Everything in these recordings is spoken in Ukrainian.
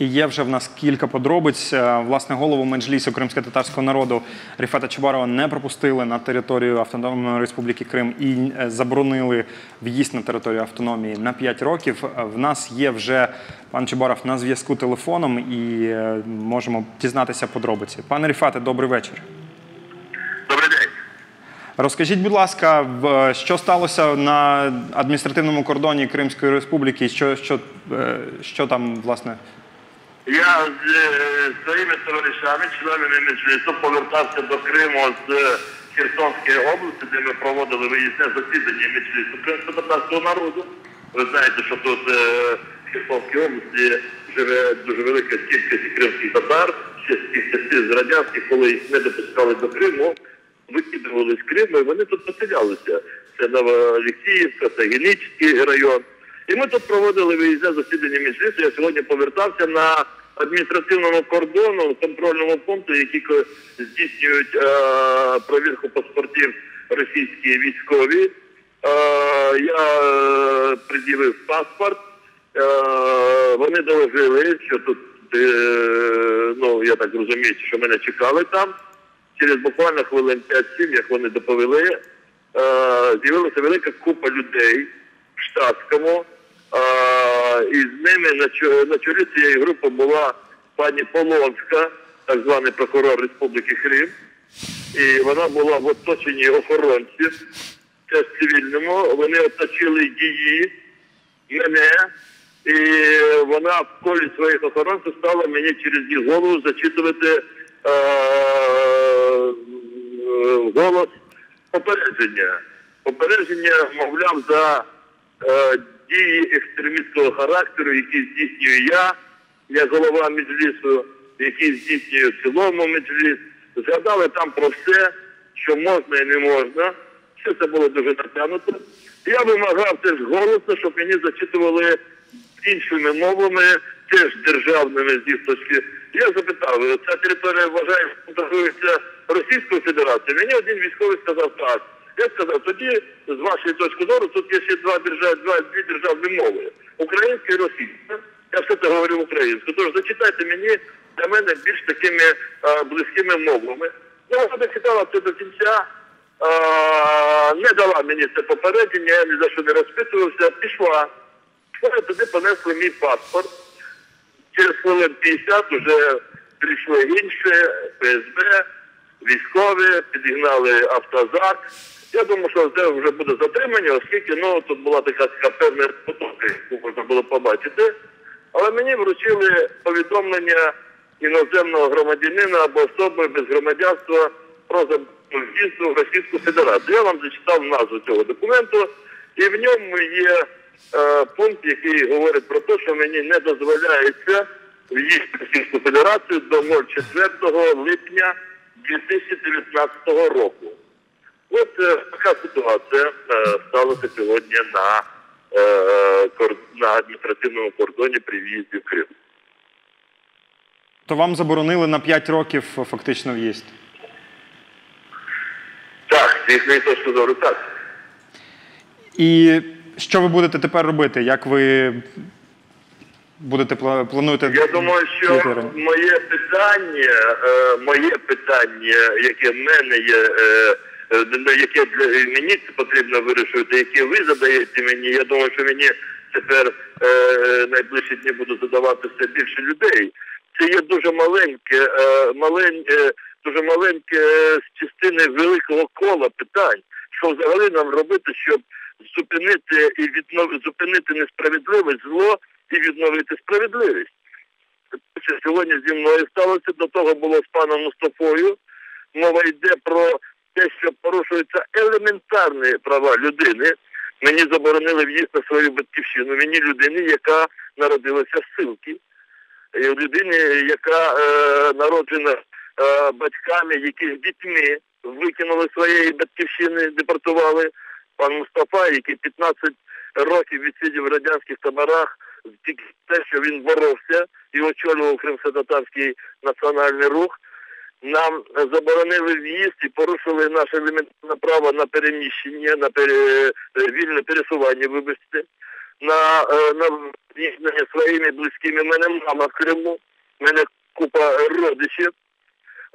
І є вже в нас кілька подробиць. Е, Власне, голову меджлісу кримсько-татарського народу Ріфата Чубарова не пропустили на територію Автономної Республіки Крим і е, заборонили в'їзд на територію автономії на 5 років. Е, В нас є вже пан Чубаров на зв'язку телефоном і можемо дізнатися подробиці. Пане Ріфате, добрий вечір. Розкажіть, будь ласка, що сталося на адміністративному кордоні Кримської Республіки? Що, що, що там, власне? Я з е, своїми товаришами, членами Меджлісу, повертався до Криму з е, Херсонської області, де ми проводили виїзне засідання Меджлісу кримсько-татарського народу. Ви знаєте, що тут е, в Херсонській області живе дуже велика кількість кримських татар, ще з з радянських, коли їх не допускали до Криму, викидували з Криму, і вони тут поселялися. Це Новоолексіївка, це Генічний район. І ми тут проводили виїзне засідання Меджлісу. Я сьогодні повертався на адміністративному кордону, контрольному пункту, які здійснюють е, провірку паспортів російські військові. Е, я е, пред'явив паспорт. Е, вони доложили, що тут, е, ну я так розумію, що мене чекали там. Через буквально хвилин 5-7, як вони доповіли, е, з'явилася велика купа людей в штатському. І з ними на, чо- на чолі цієї групи була пані Полонська, так званий прокурор Республіки Крим. І вона була в оточенні охоронців, теж цивільному. Вони оточили її, мене, і вона в колі своїх охоронців стала мені через їх голову зачитувати е, е, голос попередження. Попередження, мовляв, за е, дії екстремістського характеру, які здійснюю я, як голова Меджлісу, які здійснює в цілому Меджліс. Згадали там про все, що можна і не можна. Все це було дуже натягнуто. Я вимагав теж голосно, щоб мені зачитували іншими мовами, теж державними з їх точки. Я запитав, ця територія вважає, що Російською Федерацією. Мені один військовий сказав так. Я сказав, тоді з вашої точки зору тут є ще два держави, два дві державні мови українська і російська. Я все це говорю українською. Тож зачитайте мені для мене більш такими а, близькими мовами. Ну, вона дочитала це до кінця, а, не дала мені це попередження, я ні за що не розпитувався, пішла. Вони туди понесли мій паспорт. Через хвилин 50 вже прийшли інші, ФСБ, військові, підігнали автозак. Я думаю, що це вже буде затримання, оскільки ну, тут була така, така певна потока, яку можна було побачити. Але мені вручили повідомлення іноземного громадянина або особи без громадянства про в'їзду в Російську Федерацію. Я вам зачитав назву цього документу, і в ньому є е, пункт, який говорить про те, що мені не дозволяється в'їзд в Російську Федерацію до 04 липня 2019 року. От е, така ситуація е, сталася сьогодні на, е, кор- на адміністративному кордоні при в'їзді в Крим. То вам заборонили на 5 років фактично в'їзд. Так, з їхньої точки зору так. І що ви будете тепер робити? Як ви будете плануєте? Я думаю, що моє питання, моє питання, яке в мене є, яке для мені це потрібно вирішувати, яке ви задаєте мені. Я думаю, що мені тепер е, найближчі дні буду задавати більше людей. Це є дуже маленьке, е, малень, е, дуже маленьке е, з частини великого кола питань, що взагалі нам робити, щоб зупинити і віднов... зупинити несправедливе зло і відновити справедливість. Сьогодні зі мною сталося, до того було з паном Мустафою. Мова йде про те, що порушуються елементарні права людини. Мені заборонили в'їзд на свою батьківщину. Мені людині, яка народилася в ссилці. І людині, яка е, народжена е, батьками, які з дітьми викинули своєї батьківщини, депортували. Пан Мустафа, який 15 років відсидів в радянських таборах, тільки те, що він боровся і очолював кримсько-татарський національний рух. Нам заборонили в'їзд і порушили наше елементарне право на переміщення, на пере... вільне пересування, вибачте. на, е, на відзнання своїми близькими. Мене мама в Криму, мене купа родичів.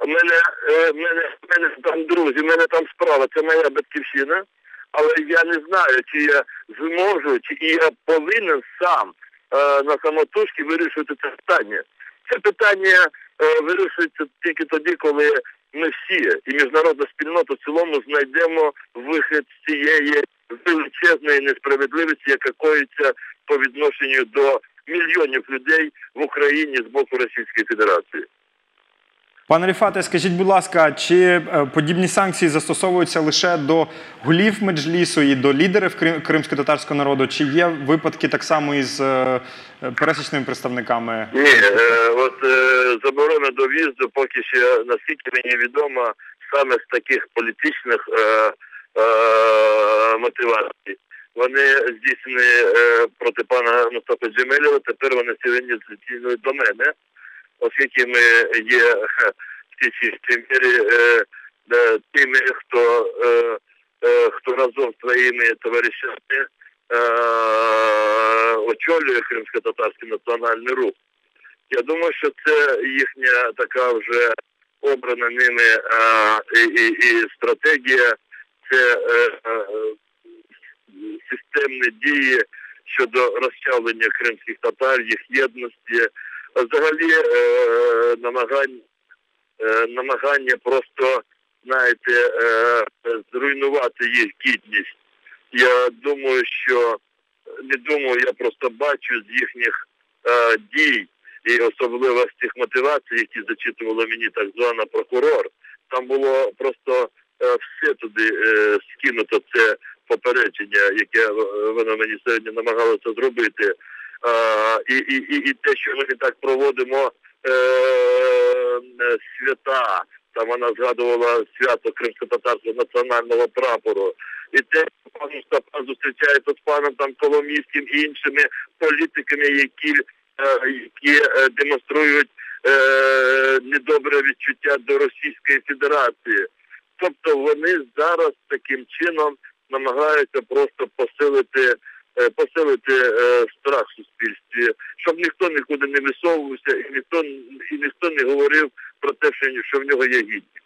Мене, е, мене, мене там друзі, мене там справа, це моя батьківщина. Але я не знаю, чи я зможу, чи я повинен сам е, на самотужки вирішувати це питання. Це питання е, вирішується тільки тоді, коли ми всі і міжнародна спільнота в цілому знайдемо вихід з цієї величезної несправедливості, яка коїться по відношенню до мільйонів людей в Україні з боку Російської Федерації. Пане Ріфате, скажіть, будь ласка, чи е, подібні санкції застосовуються лише до голів меджлісу і до лідерів крим- кримсько-татарського народу, чи є випадки так само із е, пересічними представниками? Ні, е, от заборона до в'їзду поки що, наскільки мені відомо, саме з таких політичних мотивацій. Вони здійснені проти пана Мустафи Джемелєва, тепер вони сьогодні здійснюють до мене, оскільки ми є в цій чистій тими, хто, е, е, хто разом з своїми товаришами е, очолює кримсько-татарський національний рух. Я думаю, що це їхня така вже обрана ними і, і, і стратегія, це системні дії щодо розчавлення кримських татар, їх єдності, взагалі е, намагання, е, намагання просто, знаєте, е, зруйнувати їх гідність. Я думаю, що не думаю, я просто бачу з їхніх е, дій і особливостях мотивацій, які зачитувала мені так звана прокурор. Там було просто е, все туди е, скинуто це попередження, яке е, вона мені сьогодні намагалася зробити. Е, і, і, і, і те, що ми так проводимо е, е, свята. Там вона згадувала свято кримсько-татарського національного прапору. І те, що пан Мустафа зустрічається з паном там Коломійським і іншими політиками, які, е, які демонструють е, недобре відчуття до Російської Федерації. Тобто вони зараз таким чином намагаються просто посилити, посилити е, страх в суспільстві, щоб ніхто нікуди не висовувався і ніхто і ніхто не говорив про те, що, що в нього є гідність.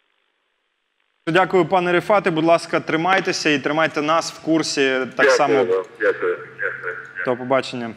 Дякую, пане Рифати. Будь ласка, тримайтеся і тримайте нас в курсі так Дякую само. Дякую, Дякую. Дякую. До побачення.